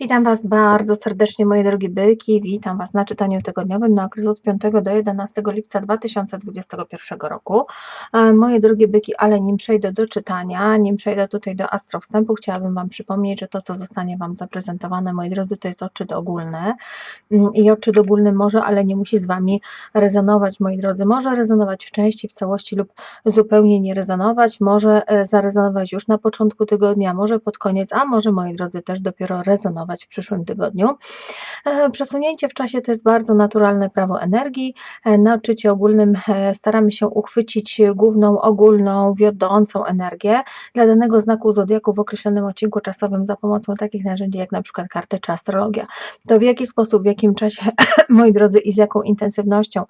Witam Was bardzo serdecznie, moje drogie byki. Witam Was na czytaniu tygodniowym na okres od 5 do 11 lipca 2021 roku. E, moje drogie byki, ale nim przejdę do czytania, nim przejdę tutaj do astrowstępu, chciałabym Wam przypomnieć, że to, co zostanie Wam zaprezentowane, moi drodzy, to jest odczyt ogólny. Mm, I odczyt ogólny może, ale nie musi z Wami rezonować, moi drodzy. Może rezonować w części, w całości lub zupełnie nie rezonować. Może e, zarezonować już na początku tygodnia, może pod koniec, a może, moi drodzy, też dopiero rezonować w przyszłym tygodniu. E, przesunięcie w czasie to jest bardzo naturalne prawo energii. E, na odczycie ogólnym e, staramy się uchwycić główną, ogólną, wiodącą energię dla danego znaku zodiaku w określonym odcinku czasowym za pomocą takich narzędzi jak na przykład karty czy astrologia. To w jaki sposób, w jakim czasie, moi drodzy, i z jaką intensywnością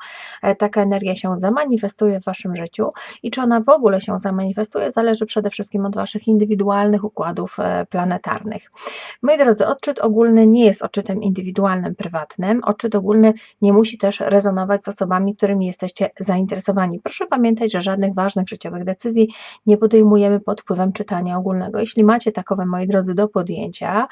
taka energia się zamanifestuje w Waszym życiu i czy ona w ogóle się zamanifestuje, zależy przede wszystkim od Waszych indywidualnych układów planetarnych. Moi drodzy, od Odczyt ogólny nie jest odczytem indywidualnym, prywatnym. Odczyt ogólny nie musi też rezonować z osobami, którymi jesteście zainteresowani. Proszę pamiętać, że żadnych ważnych życiowych decyzji nie podejmujemy pod wpływem czytania ogólnego. Jeśli macie takowe, moi drodzy, do podjęcia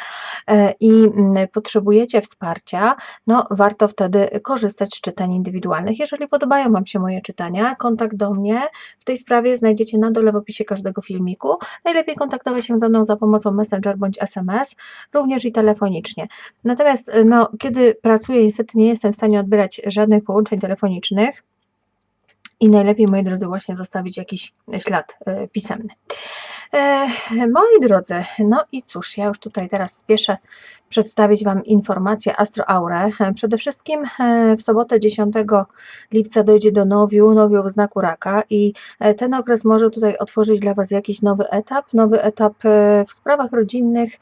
e, i mm, potrzebujecie wsparcia, no warto wtedy korzystać z czytań indywidualnych. Jeżeli podobają Wam się moje czytania, kontakt do mnie w tej sprawie znajdziecie na dole w opisie każdego filmiku. Najlepiej kontaktować się ze mną za pomocą Messenger bądź SMS, również i telefon telefonicznie. Natomiast e, no, kiedy pracuję, niestety nie jestem w stanie odbierać żadnych połączeń telefonicznych i najlepiej, moi drodzy, właśnie zostawić jakiś ślad e, pisemny. E, moi drodzy, no i cóż, ja już tutaj teraz spieszę przedstawić Wam informację Astro Aure. Przede wszystkim e, w sobotę 10 lipca dojdzie do nowiu, nowiu w znaku raka i e, ten okres może tutaj otworzyć dla Was jakiś nowy etap, nowy etap w sprawach rodzinnych,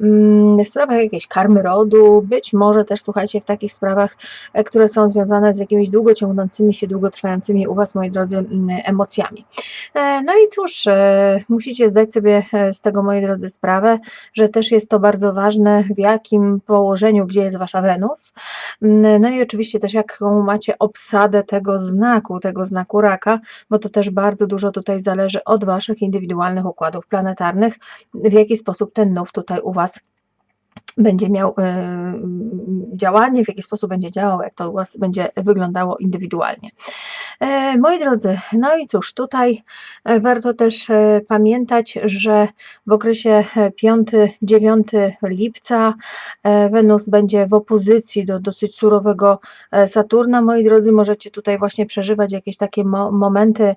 mm, w sprawach jakiejś karmy rodu, być może też, słuchajcie, w takich sprawach, które są związane z jakimiś długo ciągnącymi się, długotrwającymi u Was, moi drodzy, emocjami. No i cóż, musicie zdać zdać sobie e, z tego, moi drodzy, sprawę, że też jest to bardzo ważne, w jakim położeniu, gdzie jest Wasza Wenus. Mm, no i oczywiście też jaką macie obsadę tego znaku, tego znaku raka, bo to też bardzo dużo tutaj zależy od Waszych indywidualnych układów planetarnych, w jaki sposób ten nów tutaj u Was będzie miał e, działanie, w jaki sposób będzie działał, jak to u Was będzie wyglądało indywidualnie. E, moi drodzy, no i cóż, tutaj e, warto też pamiętać, że w okresie 5-9 lipca Wenus będzie w opozycji do dosyć surowego Saturna. Moi drodzy, możecie tutaj właśnie przeżywać jakieś takie momenty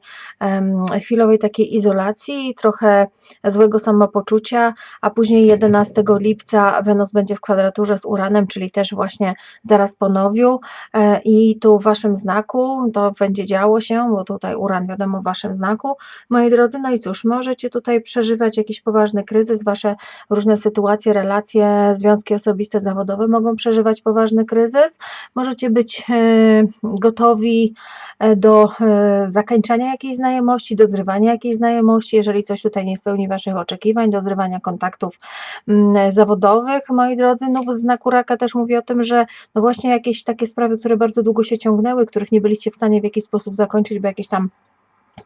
chwilowej takiej izolacji, trochę złego samopoczucia, a później 11 lipca Wenus będzie w kwadraturze z Uranem, czyli też właśnie zaraz po nowiu. E, i tu w Waszym znaku to będzie działo się, bo tutaj Uran wiadomo w Waszym znaku, moi drodzy, no i cóż, możecie tutaj przeżywać jakiś poważny kryzys, Wasze różne sytuacje, relacje, związki osobiste, zawodowe mogą przeżywać poważny kryzys, możecie być e, gotowi do zakończenia jakiejś znajomości, do zrywania jakiejś znajomości, jeżeli coś tutaj nie spełni Waszych oczekiwań, do zrywania kontaktów mm, zawodowych, moi drodzy, no bo znaku raka też mówi o tym, że no właśnie jakieś takie sprawy, które bardzo długo się ciągnęły, których nie byliście w stanie w jakiś sposób zakończyć, bo jakieś tam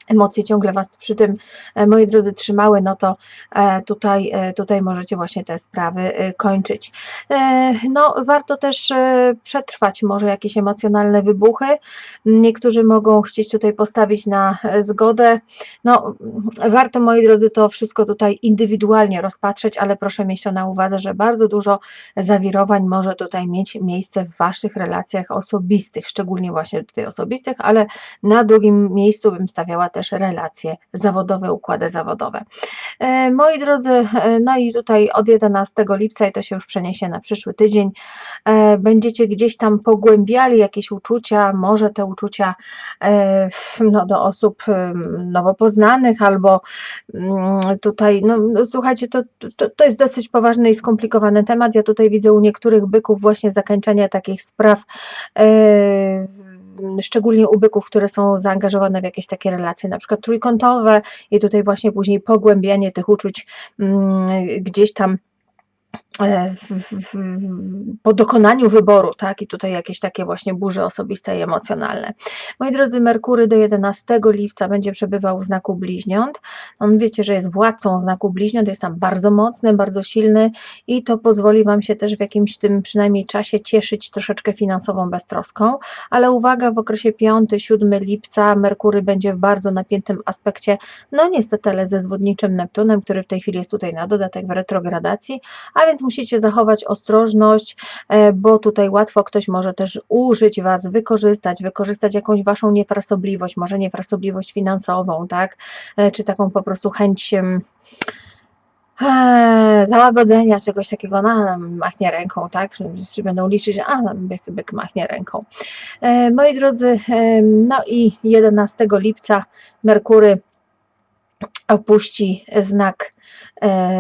emocje ciągle Was przy tym, e, moi drodzy, trzymały, no to e, tutaj, e, tutaj możecie właśnie te sprawy kończyć. No, warto też przetrwać może jakieś emocjonalne wybuchy. Niektórzy mogą chcieć tutaj postawić na zgodę. No, warto, moi drodzy, to wszystko tutaj indywidualnie rozpatrzeć, ale proszę mieć to na uwadze, że bardzo dużo zawirowań może tutaj mieć miejsce w Waszych relacjach osobistych, szczególnie właśnie tutaj osobistych, ale na drugim miejscu bym stawiała też relacje zawodowe, układy zawodowe. E, moi drodzy, e, no i tutaj od 11 lipca, i to się już przeniesie na przyszły tydzień, e, będziecie gdzieś tam pogłębiali jakieś uczucia, może te uczucia no, do osób nowo poznanych, albo mm, tutaj, no, no słuchajcie, to, to, to jest dosyć poważny i skomplikowany temat. Ja tutaj widzę u niektórych byków właśnie zakończenie takich spraw szczególnie u byków, które są zaangażowane w jakieś takie relacje, na przykład trójkątowe i tutaj właśnie później pogłębianie tych uczuć mm, gdzieś tam w, w, w, po dokonaniu wyboru, tak? I tutaj jakieś takie właśnie burze osobiste i emocjonalne. Moi drodzy, Merkury do 11 lipca będzie przebywał w znaku bliźniąt. On wiecie, że jest władcą znaku bliźniąt, jest tam bardzo mocny, bardzo silny i to pozwoli Wam się też w jakimś tym przynajmniej czasie cieszyć troszeczkę finansową beztroską, ale uwaga, w okresie 5-7 lipca Merkury będzie w bardzo napiętym aspekcie, no niestety, ale ze zwodniczym Neptunem, który w tej chwili jest tutaj na dodatek w retrogradacji, a więc musicie zachować ostrożność, e, bo tutaj łatwo ktoś może też użyć Was, wykorzystać, wykorzystać jakąś Waszą niefrasobliwość, może niefrasobliwość finansową, tak, e, czy taką po prostu chęć Eee, załagodzenia czegoś takiego, no, machnie ręką, tak? Czy będą liczyć, że a, byk, byk machnie ręką. E, moi drodzy, e, no i 11 lipca Merkury opuści znak E,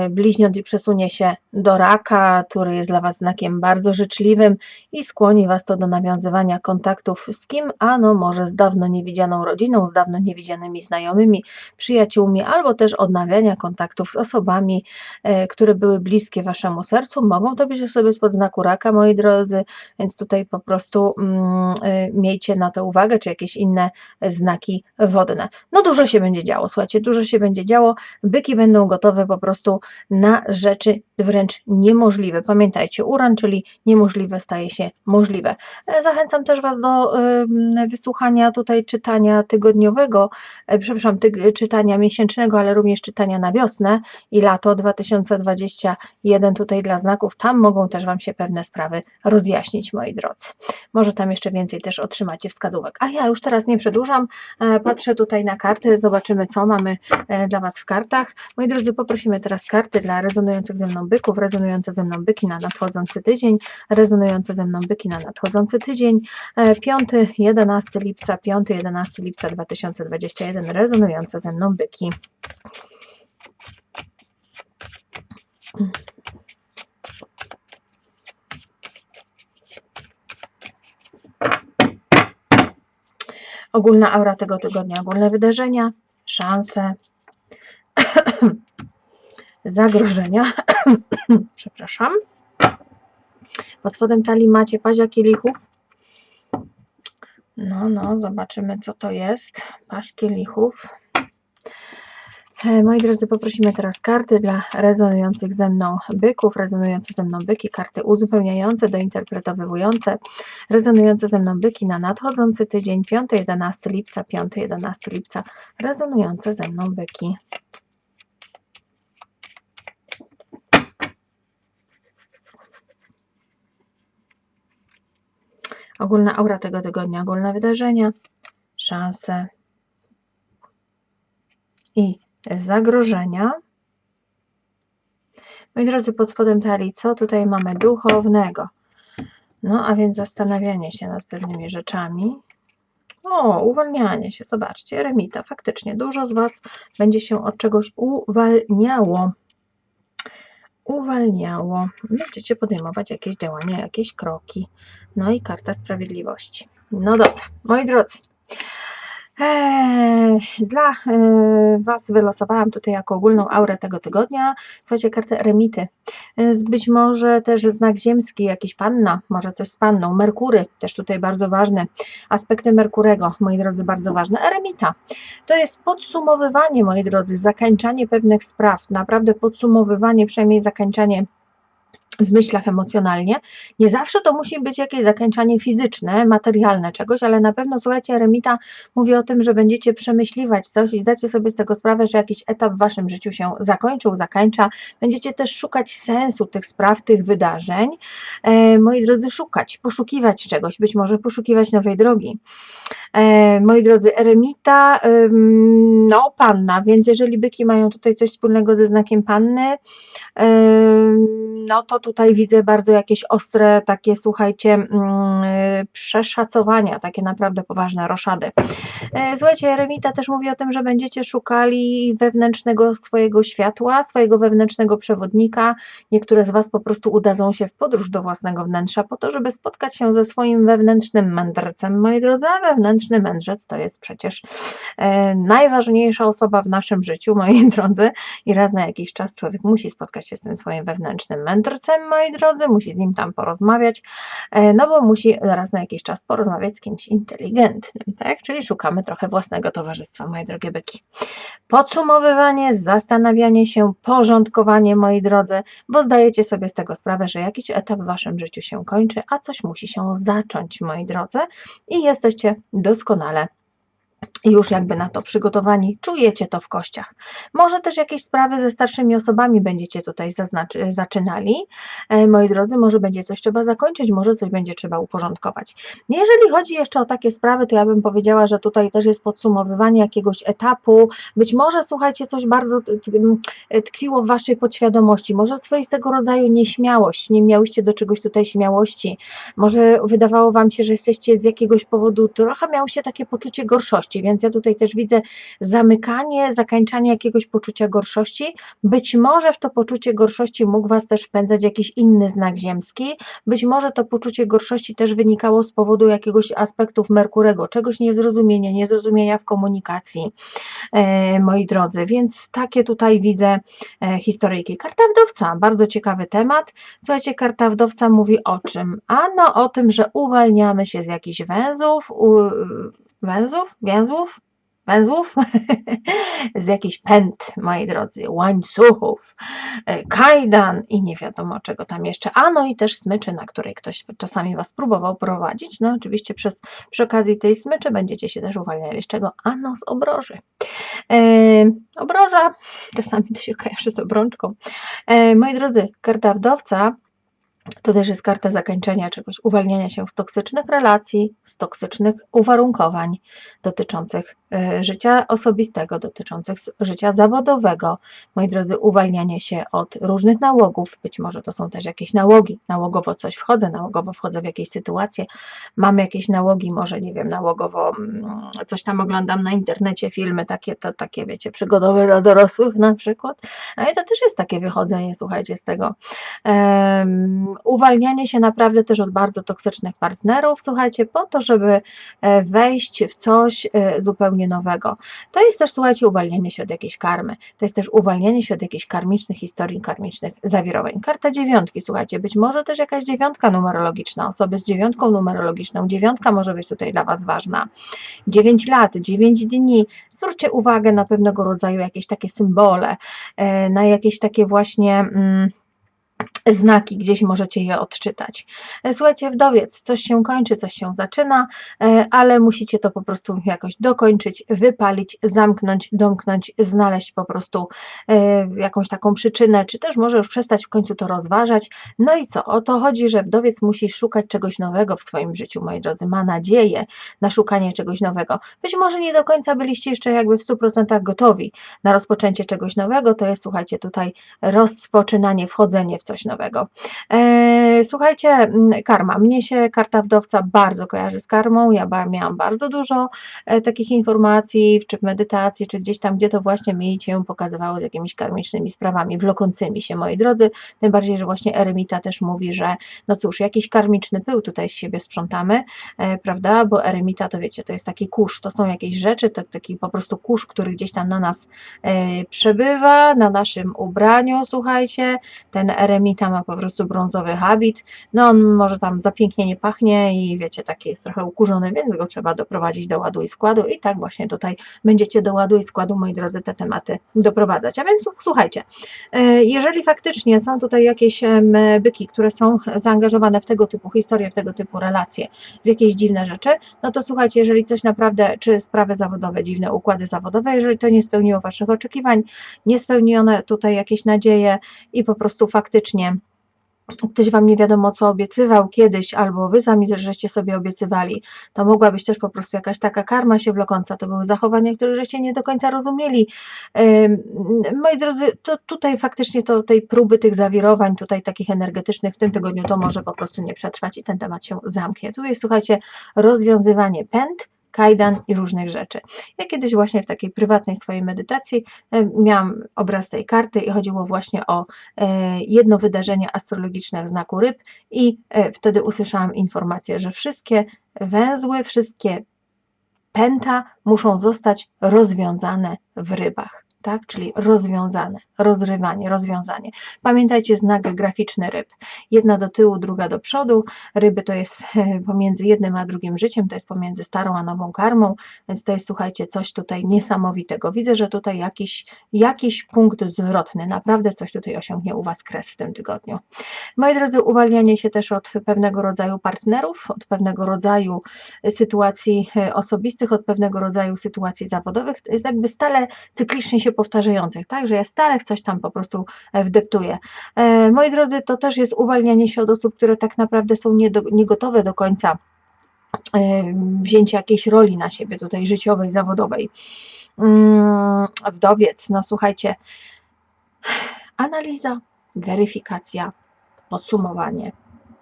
bliźniąt i przesunie się do raka, który jest dla Was znakiem bardzo życzliwym i skłoni Was to do nawiązywania kontaktów z kim? Ano może z dawno niewidzianą rodziną, z dawno niewidzianymi znajomymi, przyjaciółmi, albo też odnawiania kontaktów z osobami, e, które były bliskie Waszemu sercu. Mogą to być osoby spod znaku raka, moi drodzy, więc tutaj po prostu mm, e, miejcie na to uwagę, czy jakieś inne znaki wodne. No dużo się będzie działo, słuchajcie, dużo się będzie działo, byki będą gotowe po prostu na rzeczy wręcz niemożliwe. Pamiętajcie, uran, czyli niemożliwe staje się możliwe. E, zachęcam też Was do wysłuchania tutaj czytania tygodniowego, e, przepraszam, czytania miesięcznego, ale również czytania na wiosnę i lato 2021 tutaj dla znaków. Tam mogą też Wam się pewne sprawy rozjaśnić, moi drodzy. Może tam jeszcze więcej też otrzymacie wskazówek. A ja już teraz nie przedłużam, e, patrzę tutaj na karty, zobaczymy co mamy dla Was w kartach. Moi drodzy, poprosimy teraz karty dla rezonujących ze mną byków, rezonujące ze mną byki na nadchodzący tydzień, rezonujące ze mną byki na nadchodzący tydzień, 5, e, 11 lipca, 5, 11 lipca 2021, rezonujące ze mną byki. Ogólna aura tego tygodnia, ogólne wydarzenia, szanse, zagrożenia. Przepraszam. Pod spodem talii macie pazia kielichów. No, no, zobaczymy co to jest. Paź kielichów. E, moi drodzy, poprosimy teraz karty dla rezonujących ze mną byków, rezonujące ze mną byki, karty uzupełniające, dointerpretowujące, rezonujące ze mną byki na nadchodzący tydzień, 5-11 lipca, 5-11 lipca, rezonujące ze mną byki. Ogólna aura tego tygodnia, ogólne wydarzenia, szanse i zagrożenia. Moi drodzy, pod spodem talii, co tutaj mamy duchownego? No, a więc zastanawianie się nad pewnymi rzeczami. O, uwalnianie się, zobaczcie, remita, faktycznie dużo z Was będzie się od czegoś uwalniało uwalniało. Będziecie podejmować jakieś działania, jakieś kroki. No i karta sprawiedliwości. No dobra, moi drodzy, dla e, Was wylosowałam tutaj jako ogólną aurę tego tygodnia, słuchajcie, kartę Remity. E, być może też znak ziemski, jakiś panna, może coś z panną, Merkury, też tutaj bardzo ważne, aspekty Merkurego, moi drodzy, bardzo ważne. Eremita, to jest podsumowywanie, moi drodzy, zakończanie pewnych spraw, naprawdę podsumowywanie, przynajmniej zakończanie w myślach emocjonalnie. Nie zawsze to musi być jakieś zakończenie fizyczne, materialne czegoś, ale na pewno, słuchajcie, Remita mówi o tym, że będziecie przemyśliwać coś i zdacie sobie z tego sprawę, że jakiś etap w waszym życiu się zakończył, zakańcza. Będziecie też szukać sensu tych spraw, tych wydarzeń. E, moi drodzy, szukać, poszukiwać czegoś, być może poszukiwać nowej drogi. E, moi drodzy, Eremita, no panna, więc jeżeli byki mają tutaj coś wspólnego ze znakiem panny, no to tutaj widzę bardzo jakieś ostre, takie słuchajcie, mm, przeszacowania, takie naprawdę poważne roszady. E, słuchajcie, Remita też mówi o tym, że będziecie szukali wewnętrznego swojego światła, swojego wewnętrznego przewodnika. Niektóre z Was po prostu udadzą się w podróż do własnego wnętrza po to, żeby spotkać się ze swoim wewnętrznym mędrcem. Moi drodzy, a wewnętrzny mędrzec to jest przecież e, najważniejsza osoba w naszym życiu, moi drodzy, i raz na jakiś czas człowiek musi spotkać się z tym swoim wewnętrznym mędrcem moi drodzy, musi z nim tam porozmawiać, e, no bo musi raz na jakiś czas porozmawiać z kimś inteligentnym, tak? Czyli szukamy trochę własnego towarzystwa, moje drogie byki. Podsumowywanie, zastanawianie się, porządkowanie, moi drodzy, bo zdajecie sobie z tego sprawę, że jakiś etap w waszym życiu się kończy, a coś musi się zacząć, moi drodzy, i jesteście doskonale już jakby na to przygotowani, czujecie to w kościach. Może też jakieś sprawy ze starszymi osobami będziecie tutaj zaznaczy, zaczynali, e, moi drodzy, może będzie coś trzeba zakończyć, może coś będzie trzeba uporządkować. Jeżeli chodzi jeszcze o takie sprawy, to ja bym powiedziała, że tutaj też jest podsumowywanie jakiegoś etapu, być może słuchajcie, coś bardzo tkwiło w waszej podświadomości, może swoistego rodzaju nieśmiałość, nie miałyście do czegoś tutaj śmiałości, może wydawało wam się, że jesteście z jakiegoś powodu, trochę miałyście takie poczucie gorszości, więc ja tutaj też widzę zamykanie, zakańczanie jakiegoś poczucia gorszości. Być może w to poczucie gorszości mógł Was też wpędzać jakiś inny znak ziemski, być może to poczucie gorszości też wynikało z powodu jakiegoś aspektów Merkurego, czegoś niezrozumienia, niezrozumienia w komunikacji, e, moi drodzy, więc takie tutaj widzę e, historyjki. Karta wdowca, bardzo ciekawy temat. Słuchajcie, karta wdowca mówi o czym? Ano o tym, że uwalniamy się z jakichś węzłów, u, węzłów, więzłów, węzłów, z jakichś pęd, moi drodzy, łańcuchów, e, kajdan i nie wiadomo czego tam jeszcze, a no i też smyczy, na której ktoś czasami Was próbował prowadzić, no oczywiście przez, przy okazji tej smyczy będziecie się też uwalniali z czego? Ano z obroży. E, obroża, czasami to się kojarzy z obrączką. E, moi drodzy, karta wdowca to też jest karta zakończenia czegoś, uwalniania się z toksycznych relacji, z toksycznych uwarunkowań dotyczących e, życia osobistego, dotyczących życia zawodowego. Moi drodzy, uwalnianie się od różnych nałogów, być może to są też jakieś nałogi, nałogowo coś wchodzę, nałogowo wchodzę w jakieś sytuacje, mamy jakieś nałogi, może nie wiem, nałogowo mm, coś tam oglądam na internecie, filmy takie, to takie wiecie, przygodowe dla dorosłych na przykład, a to też jest takie wychodzenie, słuchajcie, z tego. Um, uwalnianie się naprawdę też od bardzo toksycznych partnerów, słuchajcie, po to, żeby e, wejść w coś e, zupełnie nowego. To jest też, słuchajcie, uwalnianie się od jakiejś karmy, to jest też uwalnianie się od jakichś karmicznych historii, karmicznych zawirowań. Karta dziewiątki, słuchajcie, być może też jakaś dziewiątka numerologiczna, osoby z dziewiątką numerologiczną, dziewiątka może być tutaj dla Was ważna. Dziewięć lat, dziewięć dni, zwróćcie uwagę na pewnego rodzaju jakieś takie symbole, e, na jakieś takie właśnie... Mm, znaki, gdzieś możecie je odczytać. E, słuchajcie, wdowiec, coś się kończy, coś się zaczyna, e, ale musicie to po prostu jakoś dokończyć, wypalić, zamknąć, domknąć, znaleźć po prostu e, jakąś taką przyczynę, czy też może już przestać w końcu to rozważać. No i co? O to chodzi, że wdowiec musi szukać czegoś nowego w swoim życiu, moi drodzy, ma nadzieję na szukanie czegoś nowego. Być może nie do końca byliście jeszcze jakby w 100% gotowi na rozpoczęcie czegoś nowego, to jest, słuchajcie, tutaj rozpoczynanie, wchodzenie w coś nowego. E, słuchajcie, karma. Mnie się karta wdowca bardzo kojarzy z karmą. Ja miałam bardzo dużo e, takich informacji, czy w medytacji, czy gdzieś tam, gdzie to właśnie mi się pokazywało z jakimiś karmicznymi sprawami, wlokącymi się, moi drodzy. Tym bardziej, że właśnie Eremita też mówi, że no cóż, jakiś karmiczny pył tutaj z siebie sprzątamy, e, prawda? Bo Eremita to wiecie, to jest taki kurz, to są jakieś rzeczy, to taki po prostu kurz, który gdzieś tam na nas przebywa, na naszym ubraniu, słuchajcie. Ten Eremita ma po prostu brązowy habit, no on może tam za pięknie nie pachnie i wiecie, taki jest trochę ukurzony, więc go trzeba doprowadzić do ładu i składu i tak właśnie tutaj będziecie do ładu i składu, moi drodzy, te tematy doprowadzać. A więc słuchajcie, e, jeżeli faktycznie są tutaj jakieś byki, które są zaangażowane w tego typu historie, w tego typu relacje, w jakieś dziwne rzeczy, no to słuchajcie, jeżeli coś naprawdę, czy sprawy zawodowe, dziwne układy zawodowe, jeżeli to nie spełniło Waszych oczekiwań, nie spełnione tutaj jakieś nadzieje i po prostu faktycznie ktoś Wam nie wiadomo co obiecywał kiedyś, albo Wy sami żeście sobie obiecywali, to mogła być też po prostu jakaś taka karma się wlokąca, to były zachowania, które żeście nie do końca rozumieli. Moi drodzy, to tutaj faktycznie to tej próby tych zawirowań, tutaj takich energetycznych w tym tygodniu to może po prostu nie przetrwać i ten temat się zamknie. Tu jest, słuchajcie, rozwiązywanie pęd, kajdan i różnych rzeczy. Ja kiedyś właśnie w takiej prywatnej swojej medytacji e, miałam obraz tej karty i chodziło właśnie o e, jedno wydarzenie astrologiczne w znaku ryb i e, wtedy usłyszałam informację, że wszystkie węzły, wszystkie pęta muszą zostać rozwiązane w rybach. Tak? Czyli rozwiązane, rozrywanie, rozwiązanie. Pamiętajcie znak graficzny ryb. Jedna do tyłu, druga do przodu. Ryby to jest pomiędzy jednym a drugim życiem, to jest pomiędzy starą a nową karmą, więc to jest, słuchajcie, coś tutaj niesamowitego. Widzę, że tutaj jakiś, jakiś punkt zwrotny, naprawdę coś tutaj osiągnie u Was kres w tym tygodniu. Moi drodzy, uwalnianie się też od pewnego rodzaju partnerów, od pewnego rodzaju sytuacji e, osobistych, od pewnego rodzaju sytuacji zawodowych, jakby stale cyklicznie się powtarzających, tak, że ja stale coś tam po prostu e, wdeptuję. E, moi drodzy, to też jest uwalnianie się od osób, które tak naprawdę są niegotowe do końca wzięcia jakiejś roli na siebie tutaj życiowej, zawodowej. Mm, wdowiec, no słuchajcie, analiza, weryfikacja, podsumowanie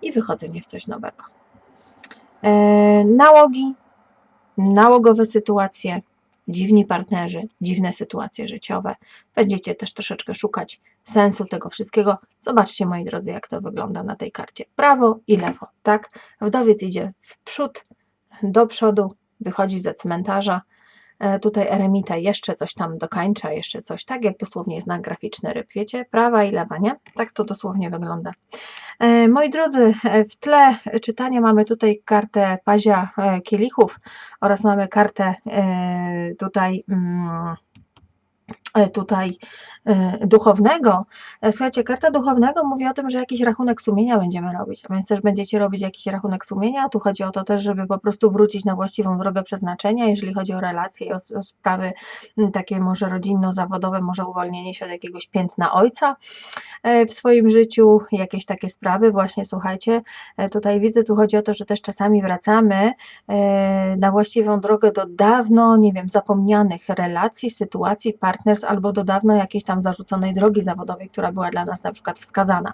i wychodzenie w coś nowego. E, nałogi, nałogowe sytuacje, dziwni partnerzy, dziwne sytuacje życiowe. Będziecie też troszeczkę szukać sensu tego wszystkiego. Zobaczcie, moi drodzy, jak to wygląda na tej karcie. Prawo i lewo, tak? Wdowiec idzie w przód, do przodu, wychodzi ze cmentarza, tutaj eremita jeszcze coś tam dokańcza, jeszcze coś, tak jak dosłownie znak graficzny ryb, wiecie, prawa i lewa, nie? Tak to dosłownie wygląda. E, moi drodzy, e, w tle czytania mamy tutaj kartę pazia kielichów oraz mamy kartę tutaj mm, E, tutaj e, duchownego. E, słuchajcie, karta duchownego mówi o tym, że jakiś rachunek sumienia będziemy robić, a więc też będziecie robić jakiś rachunek sumienia. Tu chodzi o to też, żeby po prostu wrócić na właściwą drogę przeznaczenia, jeżeli chodzi o relacje o sprawy takie może rodzinno-zawodowe, może uwolnienie się od jakiegoś piętna ojca w swoim życiu, jakieś takie sprawy. Właśnie słuchajcie, tutaj widzę, tu chodzi o to, że też czasami wracamy na właściwą drogę do dawno, nie wiem, zapomnianych relacji, sytuacji, partnerstw, albo do dawna jakiejś tam zarzuconej drogi zawodowej, która była dla nas na przykład wskazana.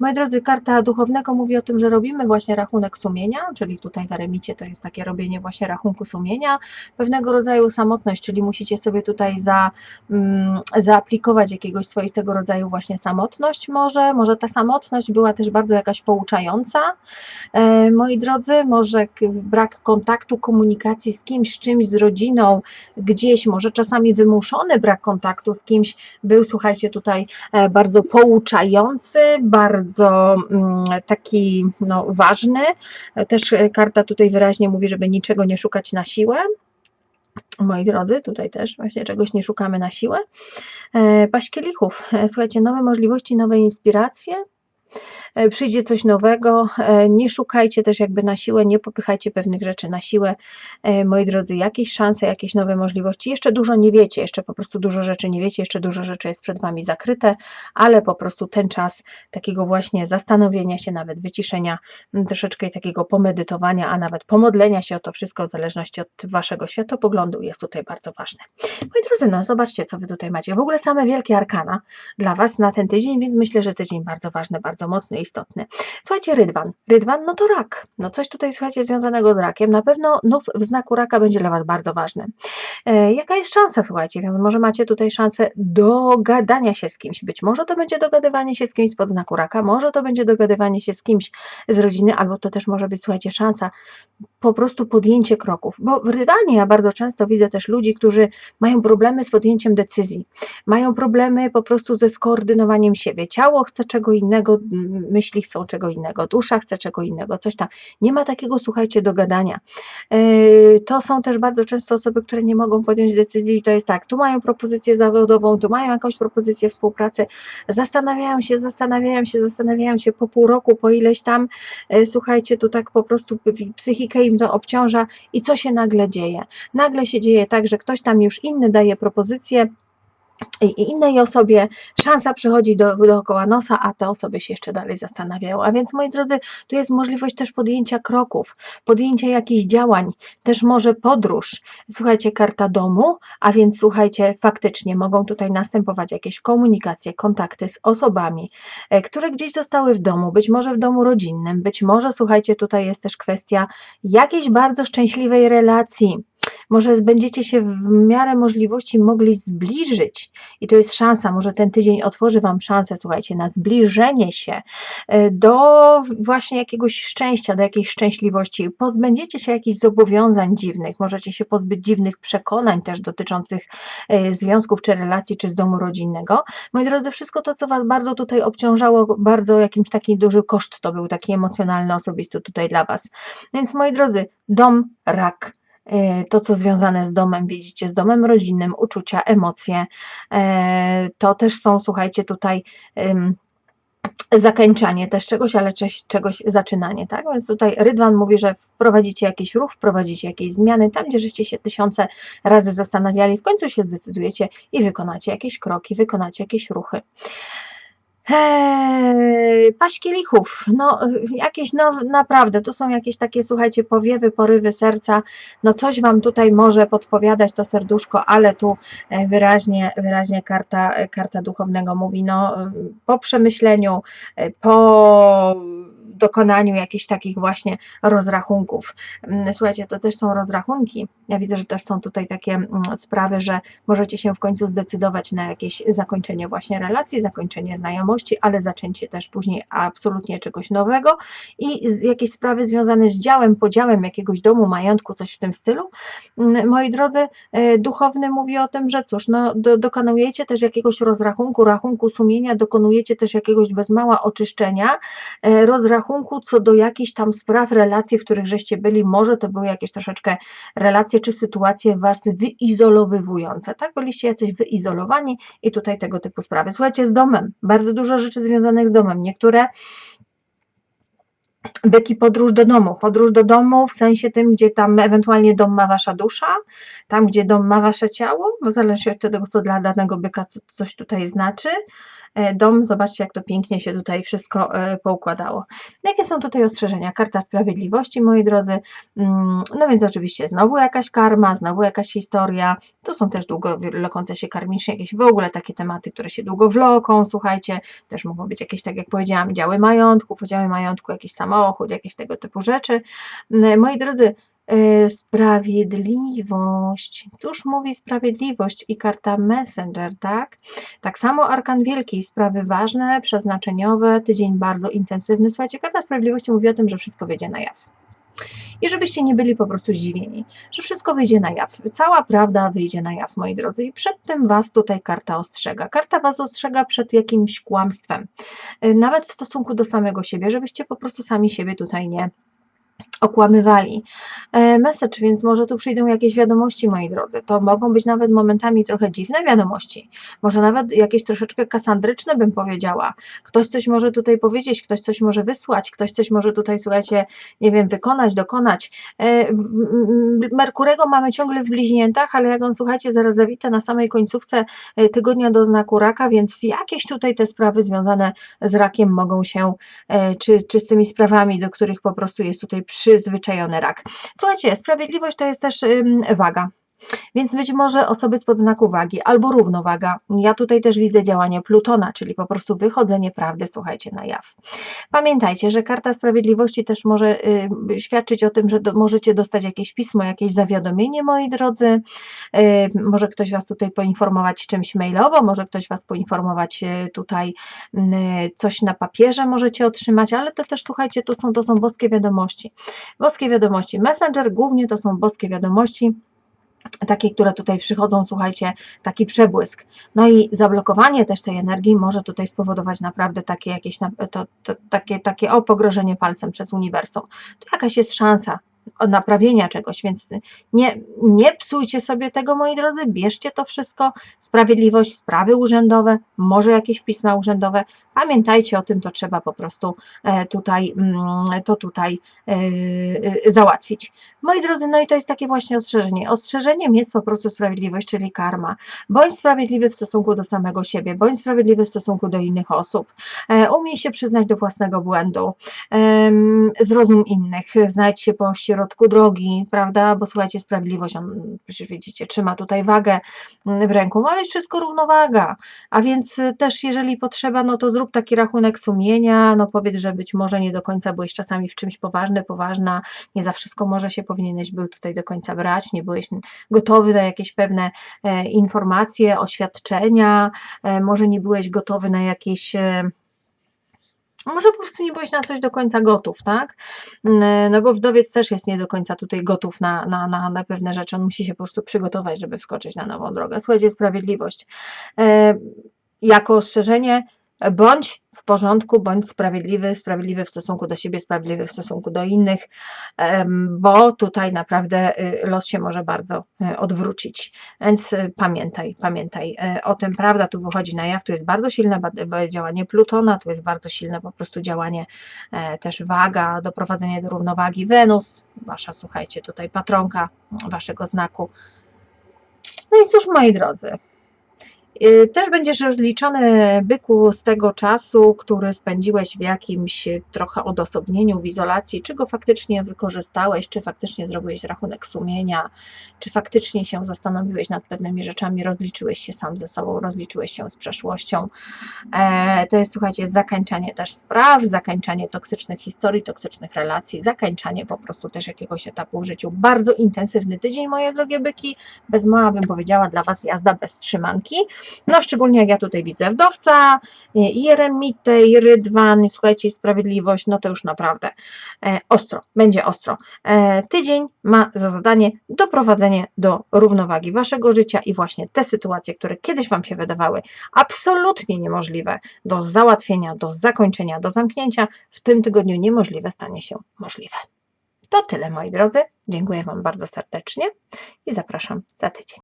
Moi drodzy, karta duchownego mówi o tym, że robimy właśnie rachunek sumienia, czyli tutaj w eremicie to jest takie robienie właśnie rachunku sumienia, pewnego rodzaju samotność, czyli musicie sobie tutaj za, mm, zaaplikować jakiegoś swoistego rodzaju właśnie samotność może, może ta samotność była też bardzo jakaś pouczająca, e, moi drodzy, może brak kontaktu, komunikacji z kimś, z czymś, z rodziną, gdzieś, może czasami wymuszony brak kontaktu, kontaktu z kimś był, słuchajcie, tutaj e, bardzo pouczający, bardzo mm, taki no, ważny. E, też e, karta tutaj wyraźnie mówi, żeby niczego nie szukać na siłę. Moi drodzy, tutaj też właśnie czegoś nie szukamy na siłę. Paść kielichów. Słuchajcie, nowe możliwości, nowe inspiracje, przyjdzie coś nowego. E, nie szukajcie też jakby na siłę, nie popychajcie pewnych rzeczy na siłę. E, moi drodzy, jakieś szanse, jakieś nowe możliwości. Jeszcze dużo nie wiecie, jeszcze po prostu dużo rzeczy nie wiecie, jeszcze dużo rzeczy jest przed Wami zakryte, ale po prostu ten czas takiego właśnie zastanowienia się, nawet wyciszenia, troszeczkę takiego pomedytowania, a nawet pomodlenia się o to wszystko w zależności od Waszego światopoglądu jest tutaj bardzo ważne. Moi drodzy, no zobaczcie, co Wy tutaj macie. W ogóle same wielkie arkana dla Was na ten tydzień, więc myślę, że tydzień bardzo ważny, bardzo mocny istotny. Słuchajcie, rydwan. Rydwan, no to rak. No coś tutaj, słuchajcie, związanego z rakiem. Na pewno nów w znaku raka będzie dla Was bardzo ważny. E, jaka jest szansa, słuchajcie? Więc może macie tutaj szansę dogadania się z kimś. Być może to będzie dogadywanie się z kimś pod znaku raka, może to będzie dogadywanie się z kimś z rodziny, albo to też może być, słuchajcie, szansa po prostu podjęcie kroków. Bo w rydwanie ja bardzo często widzę też ludzi, którzy mają problemy z podjęciem decyzji. Mają problemy po prostu ze skoordynowaniem siebie. Ciało chce czego innego, myśli chcą czego innego, dusza chce czego innego, coś tam. Nie ma takiego, słuchajcie, dogadania. E, to są też bardzo często osoby, które nie mogą podjąć decyzji i to jest tak, tu mają propozycję zawodową, tu mają jakąś propozycję współpracy, zastanawiają się, zastanawiają się, zastanawiają się po pół roku, po ileś tam, e, słuchajcie, tu tak po prostu psychikę im to obciąża i co się nagle dzieje? Nagle się dzieje tak, że ktoś tam już inny daje propozycję, i innej osobie szansa przychodzi do, dookoła nosa, a te osoby się jeszcze dalej zastanawiają. A więc, moi drodzy, tu jest możliwość też podjęcia kroków, podjęcia jakichś działań, też może podróż. Słuchajcie, karta domu, a więc słuchajcie, faktycznie mogą tutaj następować jakieś komunikacje, kontakty z osobami, e, które gdzieś zostały w domu, być może w domu rodzinnym, być może, słuchajcie, tutaj jest też kwestia jakiejś bardzo szczęśliwej relacji może będziecie się w miarę możliwości mogli zbliżyć i to jest szansa, może ten tydzień otworzy Wam szansę, słuchajcie, na zbliżenie się e, do właśnie jakiegoś szczęścia, do jakiejś szczęśliwości. Pozbędziecie się jakichś zobowiązań dziwnych, możecie się pozbyć dziwnych przekonań też dotyczących e, związków czy relacji, czy z domu rodzinnego. Moi drodzy, wszystko to, co Was bardzo tutaj obciążało, bardzo jakimś taki duży koszt to był, taki emocjonalny, osobisty tutaj dla Was. Więc moi drodzy, dom, rak, to, co związane z domem, widzicie, z domem rodzinnym, uczucia, emocje, e, to też są, słuchajcie, tutaj zakończenie też czegoś, ale czegoś zaczynanie, tak? Więc tutaj Rydwan mówi, że wprowadzicie jakiś ruch, wprowadzicie jakieś zmiany, tam gdzie żeście się tysiące razy zastanawiali, w końcu się zdecydujecie i wykonacie jakieś kroki, wykonacie jakieś ruchy. Eee, paśki lichów, no jakieś, no naprawdę, tu są jakieś takie, słuchajcie, powiewy, porywy serca, no coś Wam tutaj może podpowiadać to serduszko, ale tu e, wyraźnie, wyraźnie karta, karta duchownego mówi, no po przemyśleniu, e, po dokonaniu jakichś takich właśnie rozrachunków. Mm, słuchajcie, to też są rozrachunki. Ja widzę, że też są tutaj takie mm, sprawy, że możecie się w końcu zdecydować na jakieś zakończenie właśnie relacji, zakończenie znajomości, ale zaczęcie też później absolutnie czegoś nowego i jakieś sprawy związane z działem, podziałem jakiegoś domu, majątku, coś w tym stylu. Mm, moi drodzy, e, duchowny mówi o tym, że cóż, no, do, dokonujecie też jakiegoś rozrachunku, rachunku sumienia, dokonujecie też jakiegoś bez mała oczyszczenia, e, rozrachunku rachunku co do jakichś tam spraw, relacji, w których żeście byli, może to były jakieś troszeczkę relacje czy sytuacje was wyizolowywujące, tak? Byliście jacyś wyizolowani i tutaj tego typu sprawy. Słuchajcie, z domem, bardzo dużo rzeczy związanych z domem. Niektóre Beki podróż do domu. Podróż do domu w sensie tym, gdzie tam ewentualnie dom ma wasza dusza, tam gdzie dom ma wasze ciało, bo zależy od tego, co dla danego byka coś tutaj znaczy. E, dom. Zobaczcie, jak to pięknie się tutaj wszystko e, poukładało. Jakie są tutaj ostrzeżenia? Karta sprawiedliwości, moi drodzy. Mm, no więc oczywiście znowu jakaś karma, znowu jakaś historia. To są też długo wlokące się karmicznie, jakieś w ogóle takie tematy, które się długo wloką, słuchajcie. Też mogą być jakieś, tak jak powiedziałam, działy majątku, podziały majątku, jakiś samochód, jakieś tego typu rzeczy. Mm, moi drodzy, sprawiedliwość. Cóż mówi sprawiedliwość i karta Messenger, tak? Tak samo Arkan Wielki, sprawy ważne, przeznaczeniowe, tydzień bardzo intensywny. Słuchajcie, karta sprawiedliwości mówi o tym, że wszystko wyjdzie na jaw. I żebyście nie byli po prostu zdziwieni, że wszystko wyjdzie na jaw. Cała prawda wyjdzie na jaw, moi drodzy. I przed tym Was tutaj karta ostrzega. Karta Was ostrzega przed jakimś kłamstwem, e, nawet w stosunku do samego siebie, żebyście po prostu sami siebie tutaj nie okłamywali. E, message, więc może tu przyjdą jakieś wiadomości, moi drodzy. To mogą być nawet momentami trochę dziwne wiadomości. Może nawet jakieś troszeczkę kasandryczne, bym powiedziała. Ktoś coś może tutaj powiedzieć, ktoś coś może wysłać, ktoś coś może tutaj, słuchajcie, nie wiem, wykonać, dokonać. E, Merkurego mamy ciągle w bliźniętach, ale jak on, słuchajcie, zaraz zawita na samej końcówce e, tygodnia do znaku raka, więc jakieś tutaj te sprawy związane z rakiem mogą się, czy, czy z tymi sprawami, do których po prostu jest tutaj przy przyzwyczajony rak. Słuchajcie, sprawiedliwość to jest też waga. Więc być może osoby spod znaku wagi albo równowaga. Ja tutaj też widzę działanie Plutona, czyli po prostu wychodzenie prawdy, słuchajcie, na jaw. Pamiętajcie, że karta sprawiedliwości też może y, świadczyć o tym, że do, możecie dostać jakieś pismo, jakieś zawiadomienie, moi drodzy. Y, może ktoś Was tutaj poinformować czymś mailowo, może ktoś Was poinformować y, tutaj y, coś na papierze możecie otrzymać, ale to też słuchajcie, to są, to są boskie wiadomości. Boskie wiadomości. Messenger głównie to są boskie wiadomości takie, które tutaj przychodzą, słuchajcie, taki przebłysk. No i zablokowanie też tej energii może tutaj spowodować naprawdę takie jakieś, to, to, takie, takie o pogrożenie palcem przez uniwersum. Tu jakaś jest szansa naprawienia czegoś, więc nie, nie psujcie sobie tego, moi drodzy, bierzcie to wszystko, sprawiedliwość, sprawy urzędowe, może jakieś pisma urzędowe, pamiętajcie o tym, to trzeba po prostu e, tutaj, mm, to tutaj e, e, załatwić. Moi drodzy, no i to jest takie właśnie ostrzeżenie. Ostrzeżeniem jest po prostu sprawiedliwość, czyli karma. Bądź sprawiedliwy w stosunku do samego siebie, bądź sprawiedliwy w stosunku do innych osób. Umiej się przyznać do własnego błędu, zrozum innych, znajdź się po środku drogi, prawda? Bo słuchajcie, sprawiedliwość, on przecież widzicie, trzyma tutaj wagę w ręku. Ma być wszystko równowaga. A więc y, też, jeżeli potrzeba, no to zrób taki rachunek sumienia, no powiedz, że być może nie do końca byłeś czasami w czymś poważny, poważna, nie za wszystko może się powinieneś był tutaj do końca brać, nie byłeś gotowy na jakieś pewne e, informacje, oświadczenia, e, może nie byłeś gotowy na jakieś. Może po prostu nie byłeś na coś do końca gotów, tak? Mm, No bo wdowiec też jest nie do końca tutaj gotów na, na, na, na pewne rzeczy. On musi się po prostu przygotować, żeby wskoczyć na nową drogę. Słuchajcie, sprawiedliwość. E, jako ostrzeżenie, bądź w porządku, bądź sprawiedliwy, sprawiedliwy w stosunku do siebie, sprawiedliwy w stosunku do innych, bo tutaj naprawdę y, los się może bardzo y, odwrócić. Więc y, pamiętaj, pamiętaj o tym, prawda, tu wychodzi na jaw, tu jest bardzo silne działanie Plutona, tu jest bardzo silne po prostu działanie e, też waga, doprowadzenie do równowagi Wenus, wasza, słuchajcie, tutaj patronka waszego znaku. No i cóż, moi drodzy, Też będziesz rozliczony, byku, z tego czasu, który spędziłeś w jakimś trochę odosobnieniu, w izolacji, czy go faktycznie wykorzystałeś, czy faktycznie zrobiłeś rachunek sumienia, czy faktycznie się zastanowiłeś nad pewnymi rzeczami, rozliczyłeś się sam ze sobą, rozliczyłeś się z przeszłością. E, To jest, słuchajcie, zakańczanie też spraw, zakańczanie toksycznych historii, toksycznych relacji, zakańczanie po prostu też jakiegoś etapu w życiu. Bardzo intensywny tydzień, moje drogie byki, bez mała bym powiedziała dla Was jazda bez trzymanki. No szczególnie jak ja tutaj widzę wdowca, y, i i rydwan, słuchajcie, sprawiedliwość, no to już naprawdę e, ostro, będzie ostro. E, Tydzień ma za zadanie doprowadzenie do równowagi Waszego życia i właśnie te sytuacje, które kiedyś Wam się wydawały absolutnie niemożliwe do załatwienia, do zakończenia, do zamknięcia, w tym tygodniu niemożliwe stanie się możliwe. To tyle moi drodzy. Dziękuję Wam bardzo serdecznie i zapraszam za tydzień.